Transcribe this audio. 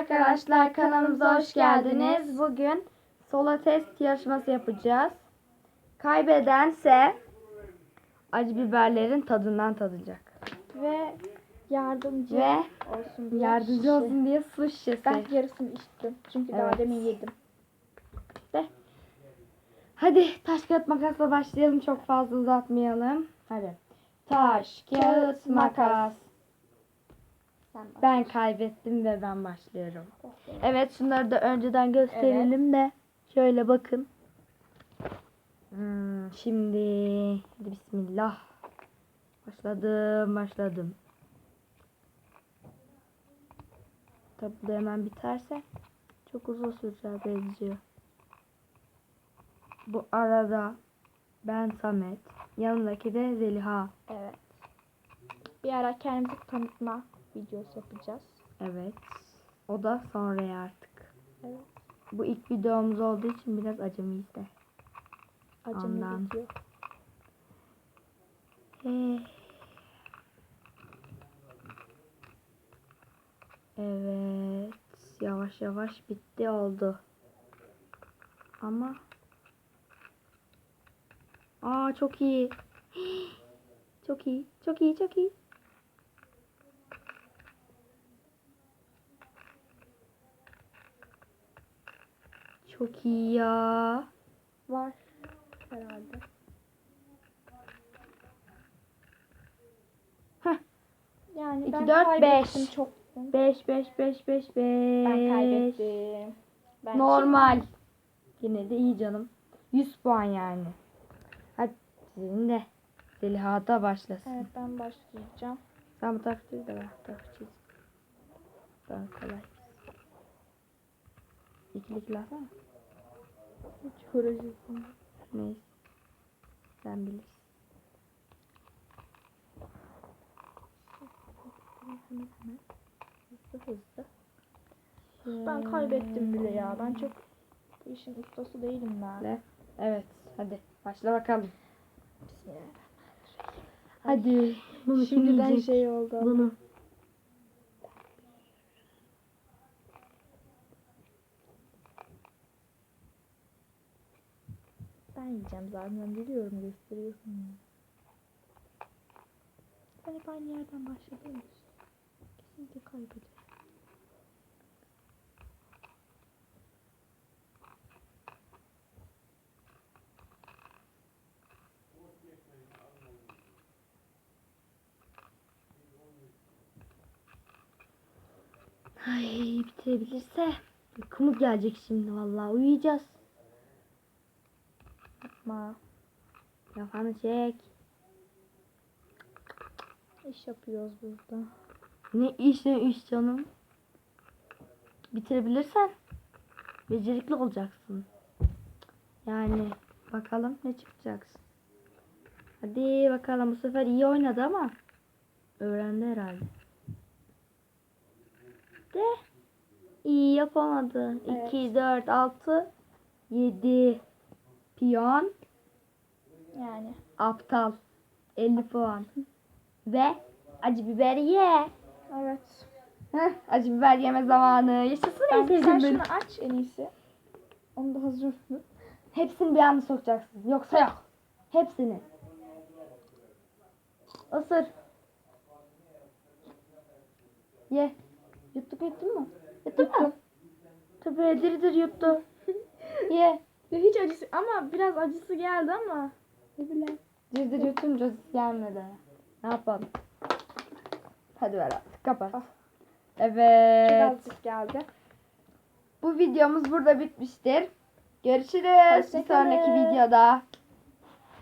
arkadaşlar kanalımıza hoş geldiniz. Bugün solo test yarışması yapacağız. Kaybedense acı biberlerin tadından tadacak. Ve yardımcı Ve olsun diye yardımcı şişe. olsun diye su şişesi. Ben yarısını içtim. Çünkü daha Evet. demin yedim. Hadi taş kağıt makasla başlayalım. Çok fazla uzatmayalım. Hadi. Taş, kağıt, makas. Bak. Ben kaybettim ve ben başlıyorum. Evet şunları da önceden gösterelim de şöyle bakın. Hmm, şimdi hadi bismillah. Başladım başladım. Tabi bu da hemen biterse çok uzun sürecek benziyor. Bu arada ben Samet, yanındaki de Zeliha. Evet. Bir ara kendimizi tanıtma videosu yapacağız. Evet. O da sonraya artık. Evet. Bu ilk videomuz olduğu için biraz acemiyiz de. Acemi Ondan. video. Eh. Evet. Yavaş yavaş bitti oldu. Ama Aa çok iyi. Çok iyi. Çok iyi. Çok iyi. Çok iyi ya. Var herhalde. Heh. Yani İki, ben dört, kaybettim beş. çok. 5 5 5 5 5. Ben kaybettim. Ben Normal. Yine de iyi canım. 100 puan yani. Hadi senin de Zeliha'da başlasın. Evet ben başlayacağım. Sen bu çiz de ben çiz. Daha kolay. İkili ikili alsana. Hiç uğraşıyorsun. Neyse. Sen bilirsin. Hızlı hızlı. Ben kaybettim bile ya. Ben çok bu işin ustası değilim ben. Şöyle. Evet. Hadi başla bakalım. Bismillahirrahmanirrahim. Hadi. Bunu Şimdiden şey oldu. Bunu. Ben yiyeceğim zaten biliyorum gösteriyorsun. Ben aynı yerden başladığım için. Kesinlikle kaybederim. Ay bitirebilirse. Uykumuz gelecek şimdi vallahi uyuyacağız. Yapma. Kafanı çek. İş yapıyoruz burada. Ne iş ne iş canım. Bitirebilirsen becerikli olacaksın. Yani bakalım ne çıkacaksın. Hadi bakalım bu sefer iyi oynadı ama öğrendi herhalde. De iyi yapamadı. Evet. 2, 4, 6, 7 piyon Yani. aptal 50 puan. Ve acı biber ye. Evet. Heh, acı biber yeme zamanı. Yaşasın en sen şunu aç en iyisi. Onu da hazır mı? Hepsini bir anda sokacaksın. Yoksa yok. Hepsini. Isır. Ye. Yuttuk yuttun mu? Yuttun mu? Tabii dir dir yuttu. Ye. Ya hiç acısı ama biraz acısı geldi ama. Ne bileyim. Dir yutunca gelmedi. Ne yapalım? Hadi ver artık. Kapat. Ah. Evet. Birazcık geldi. Bu videomuz burada bitmiştir. Görüşürüz bir sonraki videoda.